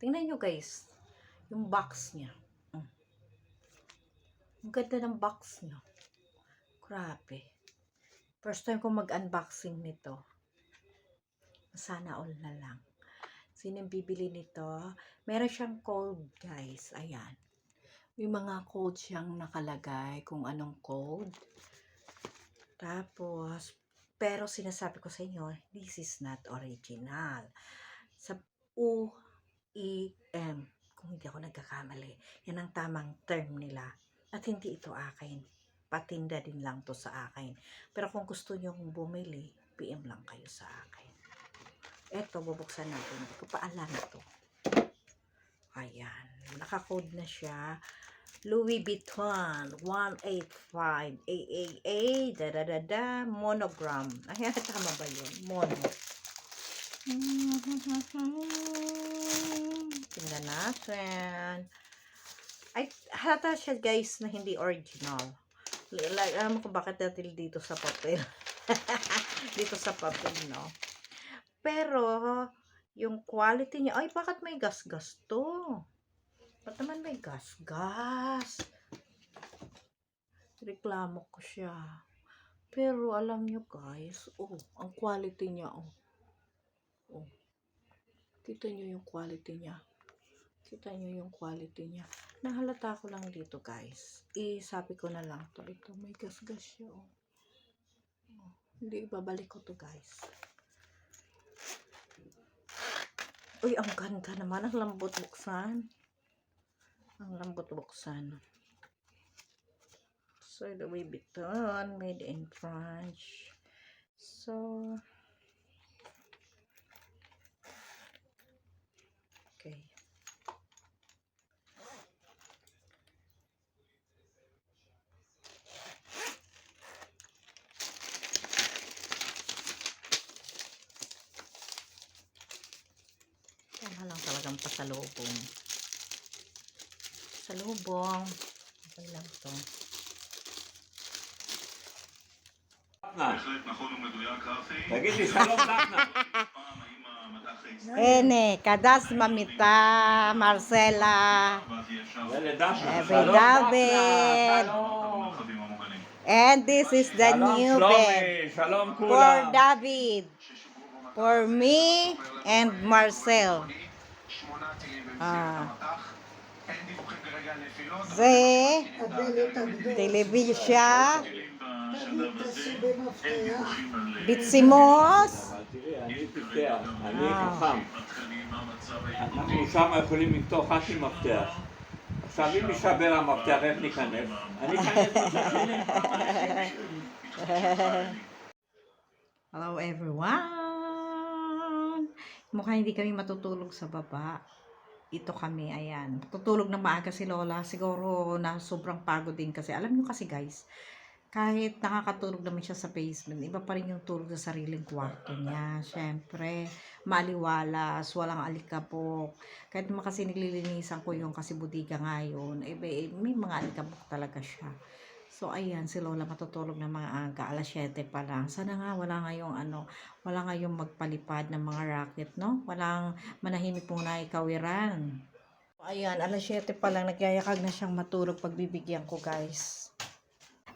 Tingnan nyo guys, yung box niya. Mm. Ang ganda ng box niya. Grabe. First time ko mag-unboxing nito. Sana all na lang. Sino bibili nito? Meron siyang code, guys. Ayan. May mga code siyang nakalagay kung anong code. Tapos, pero sinasabi ko sa inyo, this is not original. Sa U, E, M, kung hindi ako nagkakamali. Yan ang tamang term nila. At hindi ito akin. Patinda din lang to sa akin. Pero kung gusto nyo bumili, PM lang kayo sa akin. Eto, bubuksan natin. Hindi ko pa alam ito. Ayan. Nakakode na siya. Louis Vuitton 185 AAA da da da da monogram. Ayan, tama ba yun? Mono. Tingnan natin. Ay, halata siya guys na hindi original. Like, alam mo bakit natin dito sa papel. dito sa papel, no? Pero, yung quality niya, ay, bakit may gas-gas to? Ba't naman may gas-gas? Reklamo ko siya. Pero, alam nyo guys, oh, ang quality niya, oh. Oh. Kita nyo yung quality niya. Kita nyo yung quality niya. Nahalata ko lang dito, guys. Isabi ko na lang to. Ito, may gas-gas siya, oh. oh. Hindi, ibabalik ko to, guys. Uy, ang ganda naman. Ang lambot buksan. Ang lambot buksan. So, Louis Vuitton, made in France. So, okay. itong pasalubong. Salubong. Okay lang ito. Tagisi, salom lakna. Ene, kadas mamita, Marcela, eh, David, and this is the new bed for David, for me and Marcel. שמונה טילים במסגרת אה. המטח. אין דיווחים כרגע על נפילות. זה הדלת הגדול. טלוויזיה, טילים בשלב הזה. אין דיווחים על... ביצימוס, אבל תראי, אני פותח, אני אה. חכם. עדכני מה המצב אנחנו הארגוני. שם יכולים לפתוח רק עם מפתח. עכשיו אם יישבר המפתח, איך ניכנס? אני אכנס בצד. Hello everyone! Mukhang hindi kami matutulog sa baba. Ito kami, ayan. Tutulog na maaga si Lola. Siguro na sobrang pagod din kasi. Alam nyo kasi guys, kahit nakakatulog naman siya sa basement, iba pa rin yung tulog sa sariling kwarto niya. Siyempre, maliwalas, walang alikabok. Kahit naman kasi nililinisan ko yung kasi budiga ngayon, eh, may mga alikabok talaga siya. So, ayan, si Lola matutulog na mga aga, alas 7 pa lang. Sana nga, wala ngayong ano, wala ngayong magpalipad ng mga racket, no? Walang manahimik muna ikawiran. Ayan, alas 7 pa lang, nagyayakag na siyang matulog pagbibigyan ko, guys.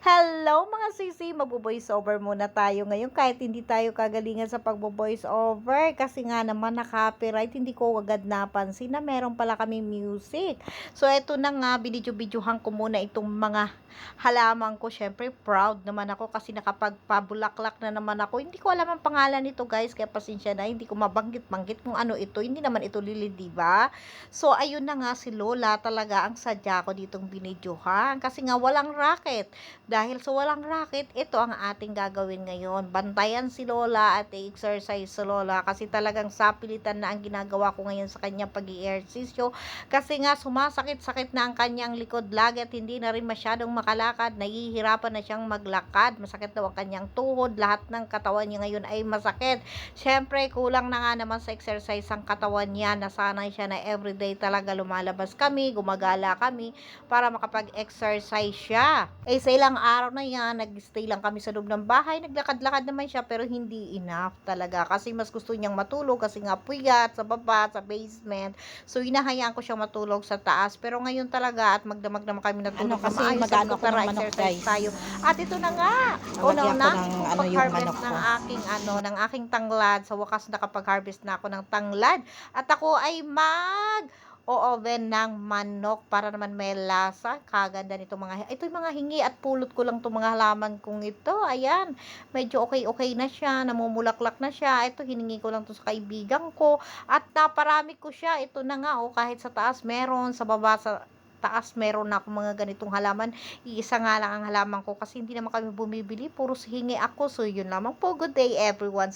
Hello mga sisi, magbo-voice over muna tayo ngayon kahit hindi tayo kagalingan sa pagbo-voice over kasi nga naman na-copyright, hindi ko agad napansin na meron pala kami music. So eto na nga, binidyo-bidyohan ko muna itong mga halaman ko. Syempre proud naman ako kasi nakapagpabulaklak na naman ako. Hindi ko alam ang pangalan nito guys, kaya pasensya na, hindi ko mabanggit-banggit kung ano ito. Hindi naman ito lili, diba? So ayun na nga si Lola talaga ang sadya ko ditong binidyohan kasi nga walang racket. Dahil sa walang racket, ito ang ating gagawin ngayon. Bantayan si Lola at exercise si Lola kasi talagang sapilitan na ang ginagawa ko ngayon sa kanyang pag ehersisyo kasi nga sumasakit-sakit na ang kanyang likod lagi at hindi na rin masyadong makalakad. Nahihirapan na siyang maglakad. Masakit daw ang kanyang tuhod. Lahat ng katawan niya ngayon ay masakit. Siyempre, kulang na nga naman sa exercise ang katawan niya. Nasanay siya na everyday talaga lumalabas kami, gumagala kami para makapag-exercise siya. Eh, sa ilang araw na yan, nag-stay lang kami sa loob ng bahay. Naglakad-lakad naman siya pero hindi enough talaga. Kasi mas gusto niyang matulog kasi nga puyat sa baba, sa basement. So, hinahayaan ko siyang matulog sa taas. Pero ngayon talaga at magdamag naman kami natulog Ano, kasi na maayos. ko, ako ng "Tara, manok, exercise guys." tayo. At ito na nga. Lalagyan Una ko na, ng ano, pag-harvest ng aking ano, ng aking tanglad. Sa wakas nakapag-harvest na ako ng tanglad. At ako ay mag o-oven ng manok para naman may lasa. Kaganda nito mga ito yung mga hingi at pulot ko lang itong mga halaman kong ito. Ayan, medyo okay-okay na siya, namumulaklak na siya. Ito hiningi ko lang to sa kaibigan ko at naparami ko siya. Ito na nga oh, kahit sa taas meron, sa baba sa taas meron na ako mga ganitong halaman. Iisa nga lang ang halaman ko kasi hindi naman kami bumibili. Puro hingi ako. So, yun lamang po. Good day everyone.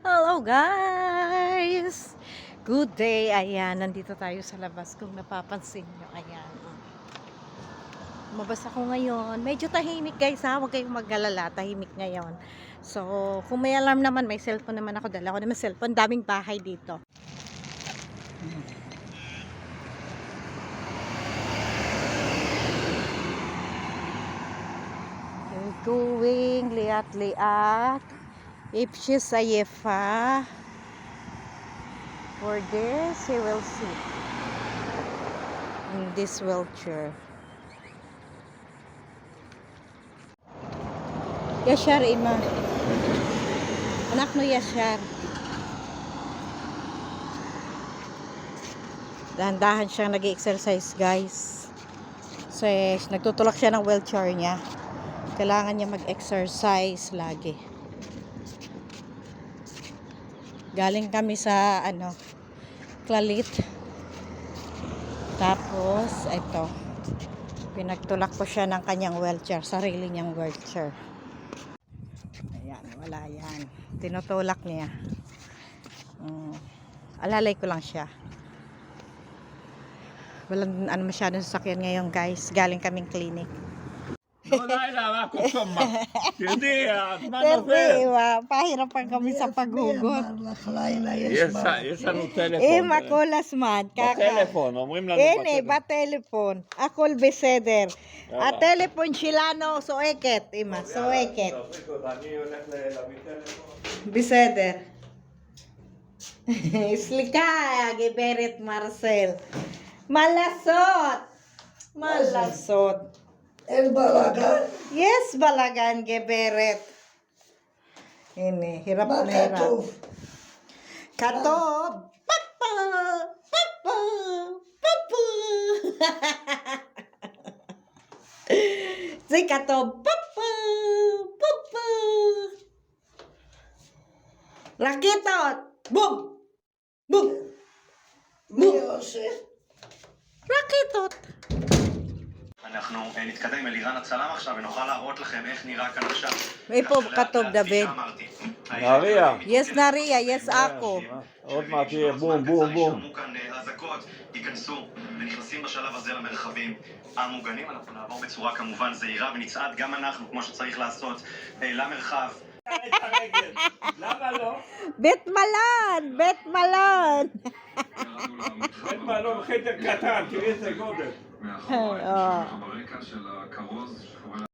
Hello guys! Good day! Ayan, nandito tayo sa labas kung napapansin nyo. Ayan. oh. Mabas ako ngayon. Medyo tahimik guys ha. Huwag kayong mag-alala. Tahimik ngayon. So, kung may alarm naman, may cellphone naman ako. Dala ko naman cellphone. Daming bahay dito. Going liat-liat. If she's a yefa, for this, he will sit in this wheelchair. Yashar, Ima. Anak no Yashar. Dahan-dahan siyang nag exercise guys. So, nagtutulak siya ng wheelchair niya. Kailangan niya mag-exercise lagi. Galing kami sa ano, Clalit. Tapos, ito. Pinagtulak ko siya ng kanyang wheelchair, sarili niyang wheelchair. Ayan, wala yan. Tinutulak niya. Mm. Alalay ko lang siya. Walang ano masyadong sasakyan ngayon guys. Galing kaming clinic. לא לילה, מה קוסומה? תרדי, הזמן עובר. Terdiwa, pahirapan kami sa paghugot. אמר לך לילה יש יש מה. יש לנו טלפון. Eh, makulas man, kaka. בטלפון, אומרים לנו Ene, בטלפון. batelefon. Akol beseder. יאללה. הטלפון שלנו סועקת, אמא, סועקת. אני הולך להביא טלפון. בסדר. סליחה, גברת מרסל. מה לעשות? מה לעשות? El Balagan. Yes, Balagan Geberet. Ini hirap na hirap. Kato. Papa, papa, papa. si Kato. Papa, papa. Rakitot. Boom. Boom. Boom. Rakitot. אנחנו אה, נתקדם עם אלירן הצלם עכשיו ונוכל להראות לכם איך נראה כאן עכשיו. איפה כתוב דוד? שאמרתי. נהריה. יש נהריה, יש עכו. עוד מעט יהיה בום, בום, בום. כאן אה, אזעקות, ייכנסו ונכנסים בשלב הזה למרחבים המוגנים. אנחנו נעבור בצורה כמובן זהירה ונצעד גם אנחנו, כמו שצריך לעשות, אה, למרחב. למה לא? בית מלון, בית מלון. בית מלון חדר קטן, תראי איזה גודל. אה. ברקע של הכרוז שקורא